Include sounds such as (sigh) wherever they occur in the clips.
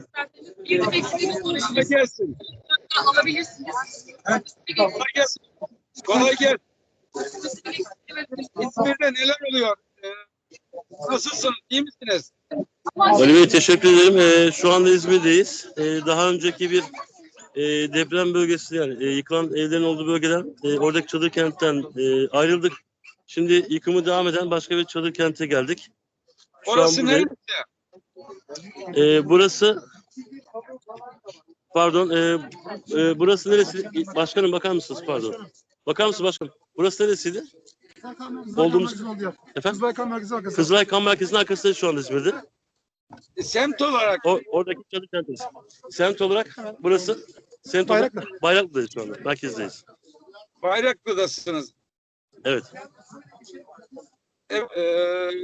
isterseniz bir de beklediğiniz Kolay gelsin. alabilirsiniz. Kolay gelsin. Kolay gelsin. Evet. İzmir'de neler oluyor? Ee, nasılsın? İyi misiniz? Ali Bey teşekkür ederim. Ee, şu anda İzmir'deyiz. Ee, daha önceki bir e, deprem bölgesi yani e, yıkılan evlerin olduğu bölgeden e, oradaki çadır kentten e, ayrıldık. Şimdi yıkımı devam eden başka bir çadır kente geldik. Şu an Orası buradayım. neresi? E, burası pardon e, e, burası neresi? Başkanım bakar mısınız pardon? Bakar mısınız başkanım? Burası neresiydi? Olduğumuz- Efendim? Kızılay Kan Merkezi arkası. Kızılay Kan Merkezi'nin arkasındayız şu anda İzmir'de. E, Semt olarak O, oradaki çadır kentiz. Semt olarak burası. Semt olarak Bayraklı. Bayraklı'dayız şu anda. Merkezdeyiz. Bayraklı'dasınız. Evet. E, e,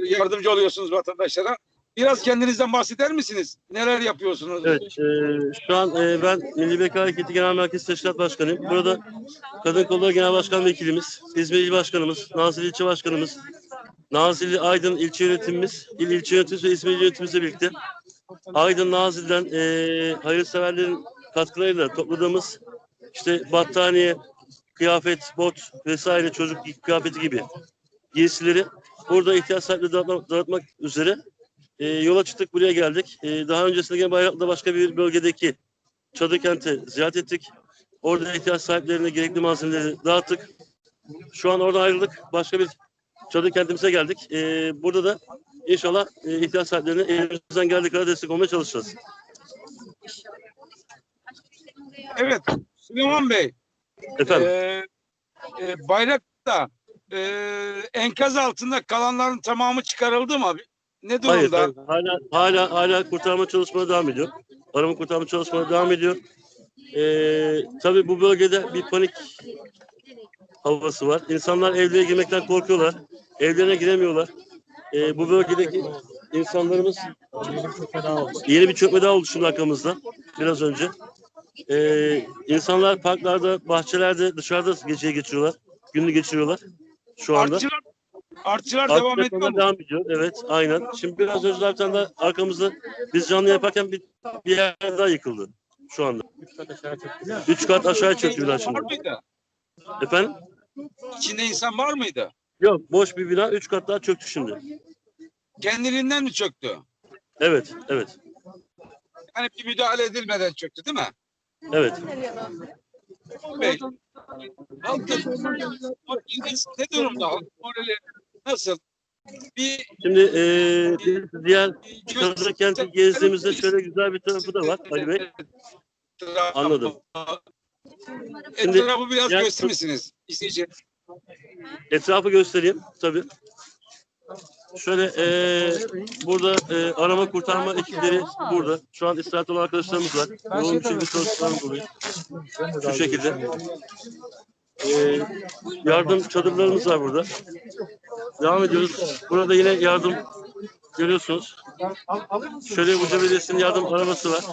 yardımcı oluyorsunuz vatandaşlara. Biraz kendinizden bahseder misiniz? Neler yapıyorsunuz? Evet. e, şu an e, ben Milli Beka Hareketi Genel Merkez Teşkilat Başkanıyım. Burada Kadın Kolları Genel Başkan Vekilimiz, İzmir İl Başkanımız, Nazilli İlçe Başkanımız, Nazilli Aydın İlçe Yönetimimiz, İl İlçe Yönetimimiz ve İzmir İl Yönetimimizle birlikte Aydın Nazilli'den e, hayırseverlerin katkılarıyla topladığımız işte battaniye, kıyafet, bot vesaire çocuk kıyafeti gibi giysileri burada ihtiyaç sahipleri dağıtmak, üzere e, yola çıktık buraya geldik. E, daha öncesinde gene Bayraklı'da başka bir bölgedeki çadır kenti ziyaret ettik. Orada ihtiyaç sahiplerine gerekli malzemeleri dağıttık. Şu an oradan ayrıldık. Başka bir çadır kentimize geldik. E, burada da inşallah e, ihtiyaç sahiplerine elimizden geldiği kadar destek olmaya çalışacağız. Evet. Süleyman Bey. Efendim. E, e, Bayrak'ta e, enkaz altında kalanların tamamı çıkarıldı mı? Ne Hayır, durumda? hayır. hala hala hala kurtarma çalışmaları devam ediyor. Arama kurtarma çalışmaları devam ediyor. Ee, tabii bu bölgede bir panik havası var. İnsanlar evlere girmekten korkuyorlar. Evlerine giremiyorlar. Ee, bu bölgedeki insanlarımız yeni bir çökme daha oldu şimdi arkamızda biraz önce. Ee, insanlar parklarda, bahçelerde, dışarıda geceyi geçiriyorlar. Gününü geçiriyorlar şu anda. Artçılar, artçılar devam ediyor depremler mu? devam ediyor. Evet, aynen. Şimdi biraz önce zaten de arkamızda biz canlı yaparken bir, bir yer daha yıkıldı şu anda. Üç kat aşağı çöktü bina Var şimdi. mıydı? Efendim? İçinde insan var mıydı? Yok, boş bir bina. Üç kat daha çöktü şimdi. Kendiliğinden mi çöktü? Evet, evet, Yani bir müdahale edilmeden çöktü değil mi? evet. Bey, halkın ne durumda? Halkın Morali nasıl? Bir Şimdi eee biz diğer bir çadır kenti gezdiğimizde şöyle güzel bir tarafı da var Ali Bey. Etrafı- Anladım. Şimdi Etrafı biraz yani- gösterir misiniz? İzleyici. Etrafı göstereyim tabii. Şöyle eee, burada eee, arama kurtarma ekipleri burada. Şu an istirahat olan arkadaşlarımız var. Yoğun bir şekilde çalışmalarımız oluyor. Şu şekilde. Eee, yardım çadırlarımız var burada. Devam ediyoruz. Burada yine yardım görüyorsunuz. Şöyle Buca Belediyesi'nin yardım arabası var.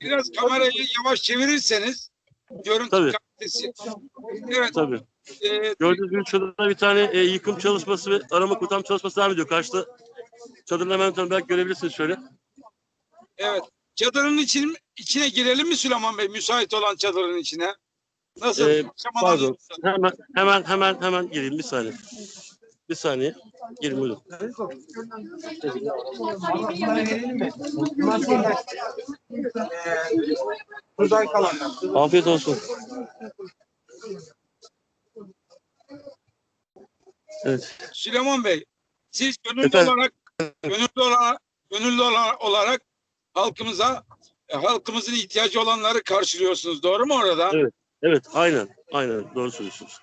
Biraz kamerayı yavaş çevirirseniz görüntü Tabii. kalitesi. Evet. Tabii. e, Gördüğünüz gibi çadırda bir tane e, yıkım çalışması ve arama kurtarma çalışması devam ediyor. Karşıda çadırın hemen tanı belki görebilirsiniz şöyle. evet. Çadırın için, içine girelim mi Süleyman Bey? Müsait olan çadırın içine. Nasıl? Ee, Pardon. Hemen hemen hemen hemen gireyim bir saniye. Bir saniye. Girin buyurun. Buradan kalanlar. Afiyet olsun. Evet. Süleyman Bey, siz gönüllü Efendim? olarak gönüllü olarak gönüllü ola- olarak halkımıza e, halkımızın ihtiyacı olanları karşılıyorsunuz. Doğru mu orada? Evet. Evet aynen. Aynen doğru söylüyorsunuz.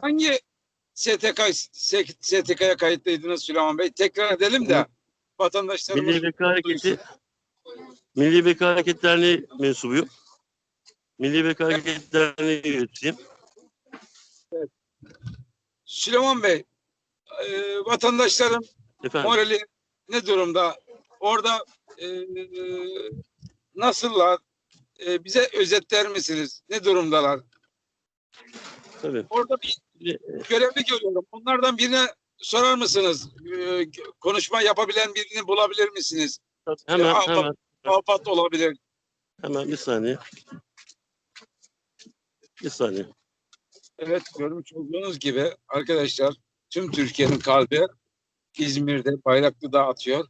Hangi STK STK'ya kayıtlıydınız Süleyman Bey? Tekrar edelim de vatandaşlarımız Milli Beka Hareketi Milli Beka Hareketi Derneği mensubuyum. Milli Beka Hareketi Derneği üyetisiyim. Süleyman Bey, e, vatandaşların Efendim. morali ne durumda? Orada e, e, nasıllar? E, bize özetler misiniz? Ne durumdalar? Tabii. Orada bir görevli görüyorum. Onlardan birine sorar mısınız? E, konuşma yapabilen birini bulabilir misiniz? Hemen Ya, hemen afat olabilir. Hemen bir saniye. Bir saniye. Evet görmüş olduğunuz gibi arkadaşlar tüm Türkiye'nin kalbi İzmir'de Bayraklı'da atıyor.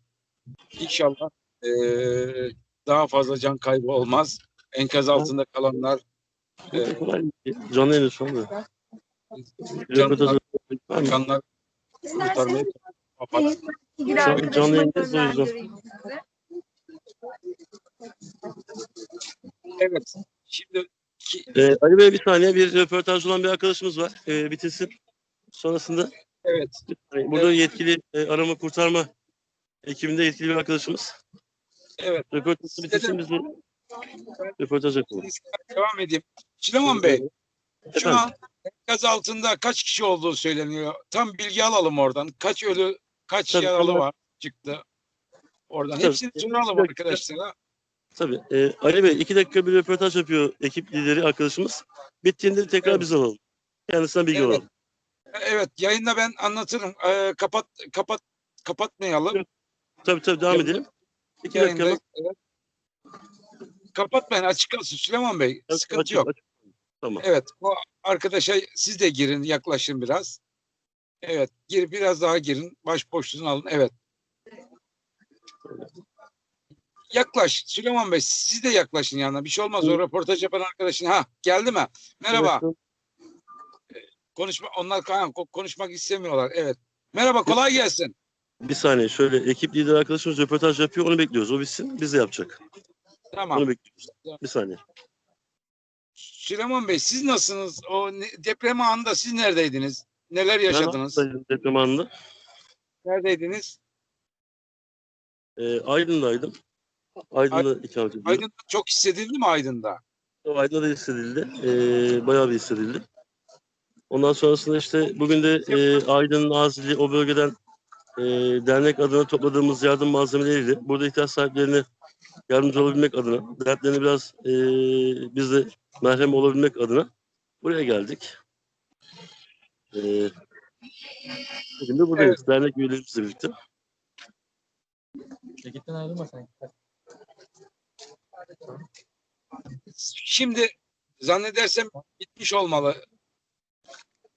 İnşallah eee, daha fazla can kaybı olmaz. Enkaz altında kalanlar değil. Canlı yayın şu anda. Röportaj kanlar kurtarmaya afat. Bir Şu an arkadaşıma canlı yayındayız o yüzden. Evet. Şimdi ki, Ee, Ali Bey bir saniye bir röportaj olan bir arkadaşımız var. Ee, bitirsin. Sonrasında evet burada yetkili e, arama kurtarma ekibinde yetkili bir arkadaşımız. evet Röportajı bitirsin biz de röportaj yapalım. devam edeyim. Süleyman Bey şu an enkaz altında kaç kişi olduğu söyleniyor. Tam bilgi alalım oradan. Kaç ölü, kaç Tabii, yaralı var çıktı. Oradan. Tabii. Hepsini soralım arkadaşlara. Tabii. Ee, Ali Bey iki dakika bir röportaj yapıyor ekip lideri arkadaşımız. Bittiğinde tekrar Evet. biz alalım. Kendisinden bilgi Evet. alalım. Evet yayında ben anlatırım. Ee, kapat kapat kapatmayalım. Tabii tabii devam Evet. edelim. İki Yayında, dakika. evet. Kapatmayın açık kalsın Süleyman Bey. Açık- Sıkıntı açık- yok. açık. Tamam. Evet bu arkadaşa siz de girin yaklaşın biraz. Evet gir biraz daha girin. Baş boşluğunu alın. Evet. Yaklaş Süleyman Bey siz de yaklaşın yanına. Bir şey olmaz o röportaj yapan arkadaşın. Ha geldi mi? Merhaba. Konuşma onlar ha, ko- konuşmak istemiyorlar. Evet. Merhaba kolay gelsin. Bir saniye şöyle ekip lideri arkadaşımız röportaj yapıyor onu bekliyoruz. O bitsin biz de yapacak. Tamam. Onu bekliyoruz. Bir saniye. Süleyman Bey siz nasılsınız? O ne- deprem anında siz neredeydiniz? Neler yaşadınız? Ben deprem anında. Neredeydiniz? Ee, Aydın'daydım. Aydın'da ikamet ediyorum. Aydın'da çok hissedildi mi Aydın'da? Aydın'da da hissedildi. Ee, bayağı bir hissedildi. Ondan sonrasında işte bugün de e, Aydın, Nazilli o bölgeden e, dernek adına topladığımız yardım malzemeleriyle burada ihtiyaç sahiplerine yardımcı olabilmek adına, dertlerine biraz e, biz de merhem olabilmek adına buraya geldik. E, bugün de buradayız. Dernek üyelerimizle birlikte. Ekipten ayrılma sen. Şimdi zannedersem bitmiş olmalı.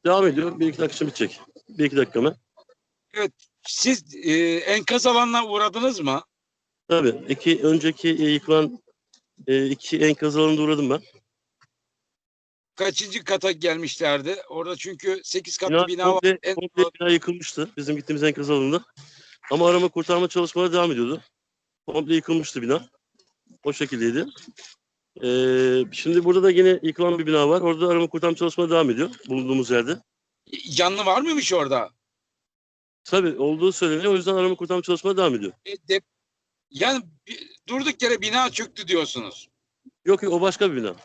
Devam ediyor. Bir iki dakika bitecek. Bir iki dakika mı? Siz e, enkaz alanına uğradınız mı? Tabii. İki, önceki e, yıkılan e, iki enkaz alanında uğradım ben. Kaçıncı kata gelmişlerdi? Orada çünkü 8 katlı Bina, bina var. komple, En- komple bina yıkılmıştı bizim gittiğimiz enkaz alanında. Ama arama kurtarma çalışmaları devam ediyordu. Komple yıkılmıştı bina. O şekildeydi. Ee, şimdi burada da yine yıkılan bir bina var. Orada arama kurtarma çalışmaları devam ediyor bulunduğumuz yerde. Canlı var mıymış orada? Tabii olduğu söyleniyor. O yüzden arama kurtarma çalışmaları devam ediyor. E, dep- yani durduk yere bina çöktü diyorsunuz. Yok yok o başka bir bina.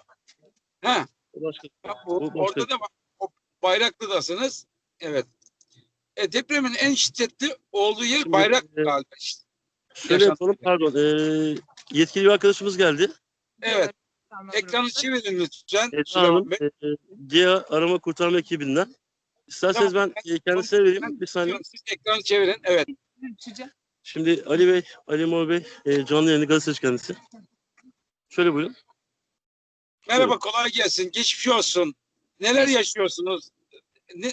Ha, O başka. o- Bu başka- orada da. O Bayraklı'dasınız. Evet. E, depremin en şiddetli olduğu yer Şimdi, Bayraklı e, galiba. işte. Şöyle yapalım pardon. Ee, yetkili bir arkadaşımız geldi. Evet. Tamam, Ekranı çevirin lütfen. Eda Hanım, e, GEA arama kurtarma ekibinden. İsterseniz ben e, kendisine vereyim. Bir saniye. Siz ekranı çevirin. Evet. Şimdi Ali Bey, Ali Mor Bey e, canlı yayını gazeteci kendisi. Şöyle buyurun. Merhaba kolay gelsin. Geçmiş olsun. Neler yaşıyorsunuz? Ne,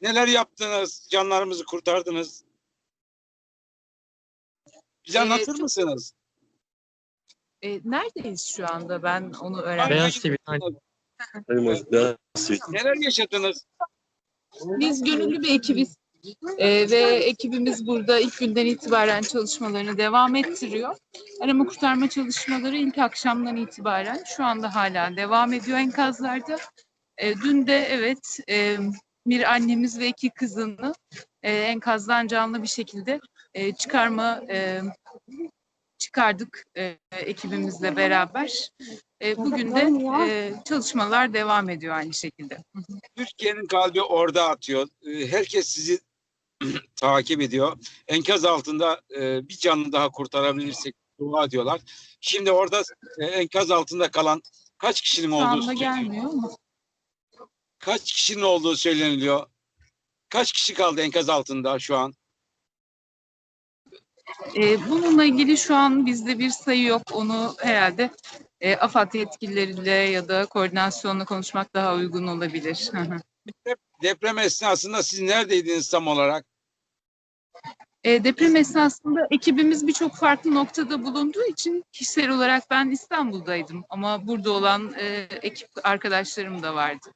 neler yaptınız? Canlarımızı kurtardınız. Bize Ee, anlatır çok- mısınız? E, neredeyiz şu anda? Ben onu öğrenmek Beyaz TV. Aynen. Ali Mor Beyaz TV. Neler yaşadınız? Biz gönüllü bir ekibiz. Ee, ve ekibimiz burada ilk günden itibaren çalışmalarını devam ettiriyor. Arama kurtarma çalışmaları ilk akşamdan itibaren şu anda hala devam ediyor enkazlarda. Ee, dün de evet e, bir annemiz ve iki kızını e, enkazdan canlı bir şekilde e, çıkarma e, çıkardık e, ekibimizle beraber. E, bugün de e, çalışmalar devam ediyor aynı şekilde. Türkiye'nin kalbi orada atıyor. Ee, Herkes sizi (clears throat) takip ediyor. Enkaz altında e, bir canlı daha kurtarabilirsek dua diyorlar. Şimdi orada e, enkaz altında kalan kaç kişinin Şu olduğu gelmiyor mu? kaç kişinin olduğu söyleniliyor. Kaç kişi kaldı enkaz altında şu an? E, bununla ilgili şu an bizde bir sayı yok. Onu herhalde e, AFAD yetkilileriyle ya da koordinasyonla konuşmak daha uygun olabilir. Deprem esnasında siz neredeydiniz tam olarak? E, deprem esnasında ekibimiz birçok farklı noktada bulunduğu için kişisel olarak ben İstanbul'daydım. Ama burada olan e, ekip arkadaşlarım da vardı.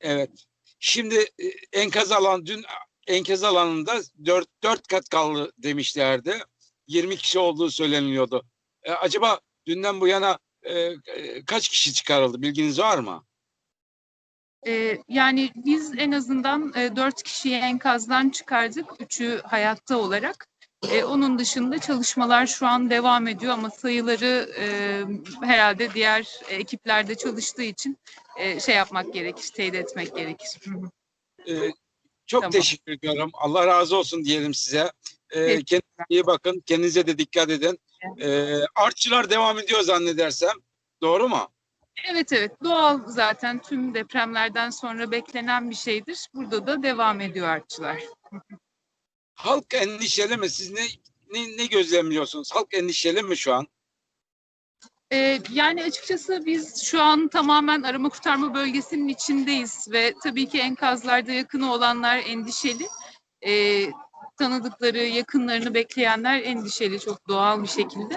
Evet. Şimdi e, enkaz alan dün enkaz alanında 4 4 kat kaldı demişlerdi. 20 kişi olduğu söyleniliyordu. E, acaba dünden bu yana e, e, kaç kişi çıkarıldı? Bilginiz var mı? E, yani biz en azından e, dört kişiyi enkazdan çıkardık. Üçü hayatta olarak. E, onun dışında çalışmalar şu an devam ediyor ama sayıları e, herhalde diğer ekiplerde çalıştığı için e, şey yapmak gerekir, teyit etmek gerekir. E, çok Tamam. teşekkür ediyorum. Allah razı olsun diyelim size. E, Peki. kendinize iyi bakın. Kendinize de dikkat edin. E, artçılar devam ediyor zannedersem. Doğru mu? Evet evet doğal zaten tüm depremlerden sonra beklenen bir şeydir. Burada da devam ediyor artçılar. Halk endişeli mi? Siz ne, ne, ne gözlemliyorsunuz? Halk endişeli mi şu an? Ee, yani açıkçası biz şu an tamamen arama kurtarma bölgesinin içindeyiz ve tabii ki enkazlarda yakını olanlar endişeli. Ee, tanıdıkları, yakınlarını bekleyenler endişeli çok doğal bir şekilde.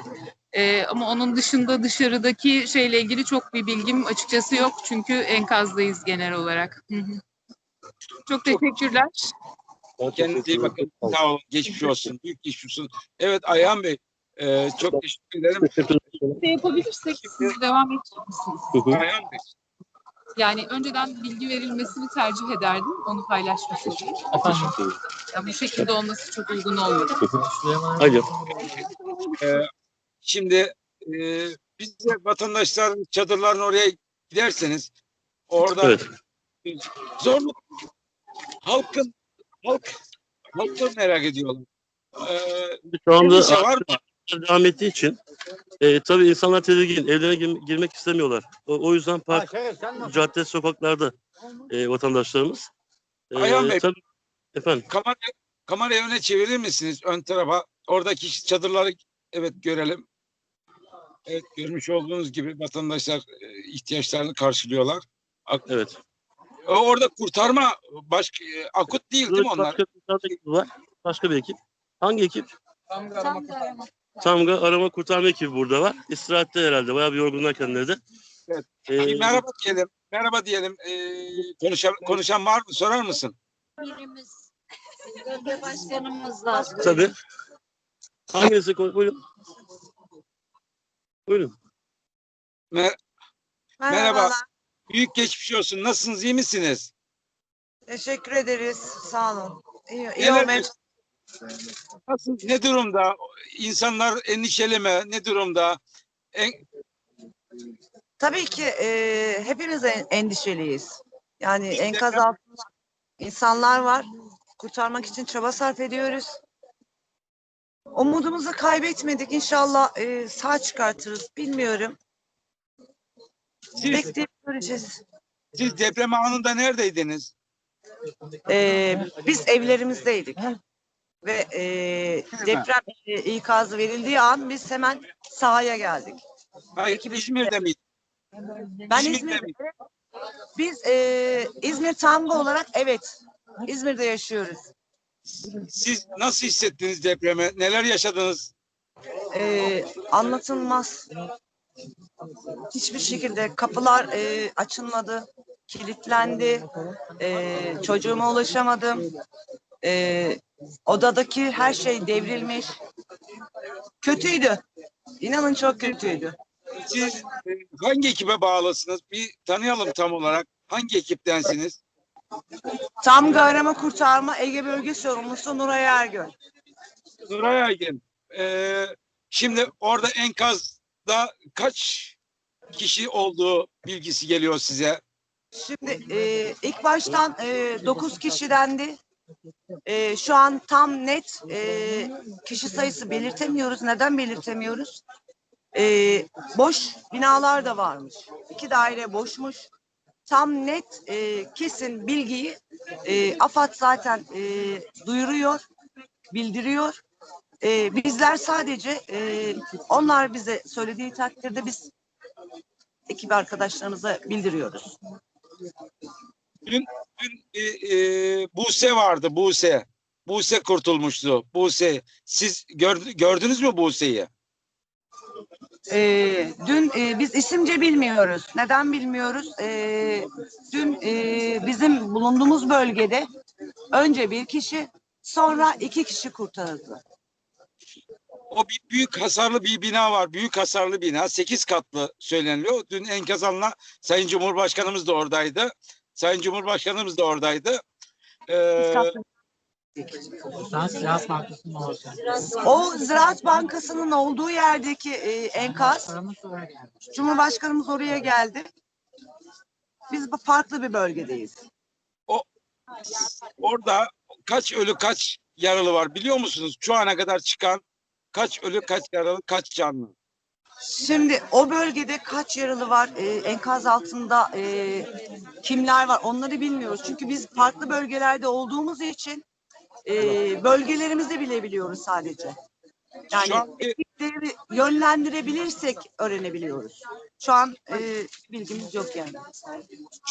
Ee, ama onun dışında dışarıdaki şeyle ilgili çok bir bilgim açıkçası yok çünkü enkazdayız genel olarak. Hı hı. Çok teşekkürler. Kendinize iyi bakın. Sağ olun. Geçmiş olsun. Büyük geçmiş olsun. Evet Ayhan Bey. e, çok teşekkür ederim. Ne yapabilirsek siz devam edecek misiniz? Yani önceden bilgi verilmesini tercih ederdim. Onu paylaşmış olayım. Ya bu şekilde olması çok uygun olmadı. Alo. e, şimdi e, biz de vatandaşların çadırlarına oraya giderseniz orada Evet. zorluk halkın halk halkı merak ediyorlar. E, Şu anda endişe var mı? Devam ettiği için e, tabii insanlar tedirgin. Evlerine gir- girmek istemiyorlar. O, o yüzden park, cadde, sokaklarda e, vatandaşlarımız. E, Ayhan Bey. tabii, efendim. Kamera, kamerayı öne çevirir misiniz ön tarafa? Oradaki çadırları evet görelim. Evet görmüş olduğunuz gibi vatandaşlar e, ihtiyaçlarını karşılıyorlar. Evet. E, Orada kurtarma başka e, akut değil değil mi onlar? Başka, başka bir ekip var. Başka bir ekip. Hangi ekip? Tamga arama kurtarma ekibi burada var. İstirahatte herhalde. Bayağı bir yorgunlar kendileri de. Evet. Ee, merhaba diyelim. Merhaba diyelim. E, konuşan, konuşan var mı? Sorar mısın? Birimiz bölge başkanımız var. tabii. Hangisi? Buyurun. Buyurun. Mer- Merhaba. Büyük geçmiş olsun. Nasılsınız? iyi misiniz? Teşekkür ederiz. Sağ olun. İyi, iyi olmaya Nasıl? Ne durumda? İnsanlar endişeli mi? Ne durumda? En, Tabii ki e, hepimiz en- endişeliyiz. Yani İşte enkaz altında insanlar var. Kurtarmak için çaba sarf ediyoruz. Umudumuzu kaybetmedik. İnşallah e, sağ çıkartırız. Bilmiyorum. siz, Bekleyip göreceğiz. siz deprem anında neredeydiniz? E, biz evlerimizdeydik. Ve e, deprem e, ikazı verildiği an biz hemen sahaya geldik. Hayır, Peki biz- İzmir'de miydi? Ben İzmir'de İzmir'de. mi? Biz e, İzmir Tamga olarak evet İzmir'de yaşıyoruz. Siz nasıl hissettiniz depremi? Neler yaşadınız? E, anlatılmaz. Hiçbir şekilde kapılar e, açılmadı, kilitlendi. E, çocuğuma ulaşamadım. E, odadaki her şey devrilmiş. Kötüydü. İnanın çok kötüydü. Siz e, hangi ekibe bağlısınız? Bir tanıyalım tam olarak. Hangi ekiptensiniz? Tamga arama kurtarma Ege Bölge Sorumlusu Nuray Ergöl. Nuray Aygün. E, şimdi orada enkazda kaç kişi olduğu bilgisi geliyor size? Şimdi e, ilk baştan e, 9 kişidendi. E, şu an tam net e, kişi sayısı belirtemiyoruz. Neden belirtemiyoruz? E, boş binalar da varmış. İki daire boşmuş. Tam net e, kesin bilgiyi e, AFAD zaten e, duyuruyor, bildiriyor. E, bizler sadece e, onlar bize söylediği takdirde biz ekip arkadaşlarımıza bildiriyoruz. Dün e, e, Buse vardı Buse. Buse kurtulmuştu. Buse. Siz gör- gördünüz mü Buse'yi? Ee, dün e, biz isimce bilmiyoruz. Neden bilmiyoruz? Ee, dün e, bizim bulunduğumuz bölgede önce bir kişi sonra iki kişi kurtarıldı. O bir büyük hasarlı bir bina var. Büyük hasarlı bina. Sekiz katlı söyleniliyor. Dün enkaz alına Sayın Cumhurbaşkanımız da oradaydı. Sayın Cumhurbaşkanımız da oradaydı. Ee, Ziraat Bankası'nın. O Ziraat Bankası'nın olduğu yerdeki e, enkaz, Paramız oraya geldi. Cumhurbaşkanımız oraya geldi. Biz bu farklı bir bölgedeyiz. orada kaç ölü kaç yaralı var biliyor musunuz? Şu ana kadar çıkan kaç ölü kaç yaralı kaç canlı? Şimdi o bölgede kaç yaralı var, e, enkaz altında e, kimler var onları bilmiyoruz. Çünkü biz farklı bölgelerde olduğumuz için e, bölgelerimizi bilebiliyoruz sadece. Yani an ekipleri yönlendirebilirsek öğrenebiliyoruz. Şu an e, bilgimiz yok yani.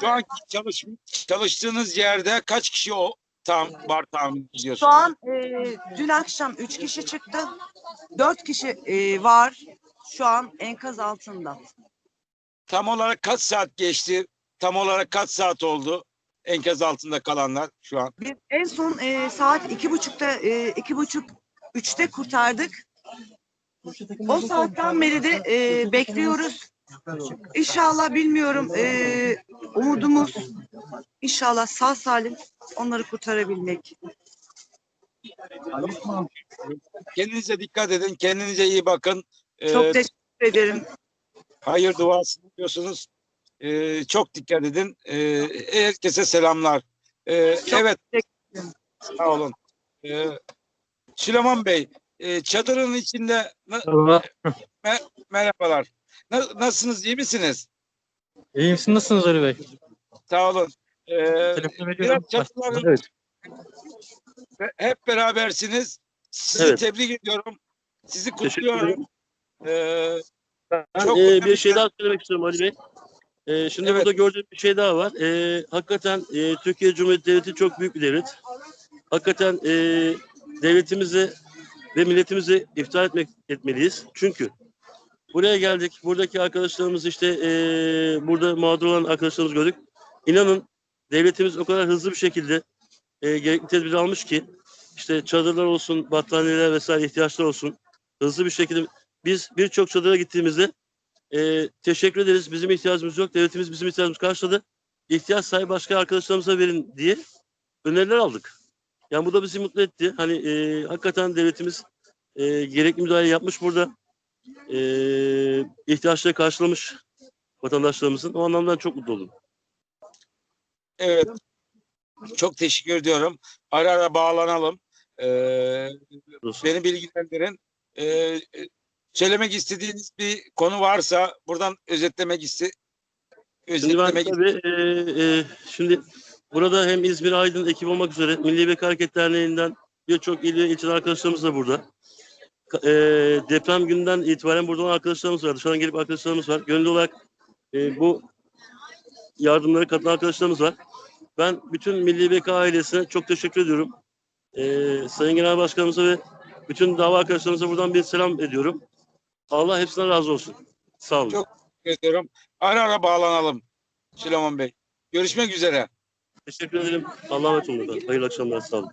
Şu an çalış, çalıştığınız yerde kaç kişi o tam var tahmin ediyorsunuz? Şu an e, dün akşam üç kişi çıktı. Dört kişi e, var şu an enkaz altında. Tam olarak kaç saat geçti? Tam olarak kaç saat oldu? Enkaz altında kalanlar şu an. Biz en son e, saat iki buçukta, e, iki buçuk, üçte kurtardık. O saatten beri de e, bekliyoruz. İnşallah bilmiyorum. E, umudumuz inşallah sağ salim onları kurtarabilmek. Kendinize dikkat edin. Kendinize iyi bakın. Ee, Çok teşekkür ederim. hayır duası diyorsunuz. Ee, çok dikkat edin. Ee, herkese selamlar. Ee, Çok evet. teşekkür Sağ olun. Ee, Süleyman Bey, e, çadırın içinde Merhaba. merhabalar. Na- nasılsınız? iyi misiniz? İyi misin? Nasılsınız Ali Bey? Sağ olun. Ee, biraz çadırların Evet. Ve hep berabersiniz. Sizi Evet. tebrik ediyorum. Sizi Teşekkür kutluyorum. Ee, Ben Çok e, bir şey bir- daha söylemek istiyorum Ali Bey. E, şimdi Evet. burada gördüğüm bir şey daha var. E, hakikaten e, Türkiye Cumhuriyeti Devleti çok büyük bir devlet. Hakikaten e, devletimizi ve milletimizi iftihar etmek etmeliyiz. Çünkü buraya geldik. Buradaki arkadaşlarımız işte e, burada mağdur olan arkadaşlarımız gördük. İnanın devletimiz o kadar hızlı bir şekilde e, gerekli tedbir almış ki işte çadırlar olsun, battaniyeler vesaire ihtiyaçlar olsun. Hızlı bir şekilde biz birçok çadıra gittiğimizde e, teşekkür ederiz. Bizim ihtiyacımız yok. Devletimiz bizim ihtiyacımızı karşıladı. İhtiyaç sahibi başka arkadaşlarımıza verin diye öneriler aldık. Yani bu da bizi mutlu etti. Hani e, hakikaten devletimiz e, gerekli müdahale yapmış burada. E, ihtiyaçları karşılamış vatandaşlarımızın. O anlamda çok mutlu oldum. evet. Çok teşekkür ediyorum. Ara ara bağlanalım. Ee, beni bilgilendirin. Ee, söylemek istediğiniz bir konu varsa buradan özetlemek iste Şimdi ben özetlemek tabii e, e, şimdi burada hem İzmir Aydın ekip olmak üzere Milli Beka Hareket Derneği'nden birçok il ve ilçeden arkadaşlarımız da burada. E, deprem günden itibaren burada olan arkadaşlarımız var. Dışarıdan gelip arkadaşlarımız var. Gönüllü olarak e, bu yardımlara katılan arkadaşlarımız var. Ben bütün Milli Beka ailesine çok teşekkür ediyorum. E, Sayın Genel Başkanımıza ve bütün dava arkadaşlarımıza buradan bir selam ediyorum. Allah hepsine razı olsun. Sağ olun. Çok teşekkür ediyorum. Ara ara bağlanalım Süleyman Bey. Görüşmek üzere. Teşekkür ederim. Allah'a emanet olun. Hayırlı akşamlar. Sağ olun.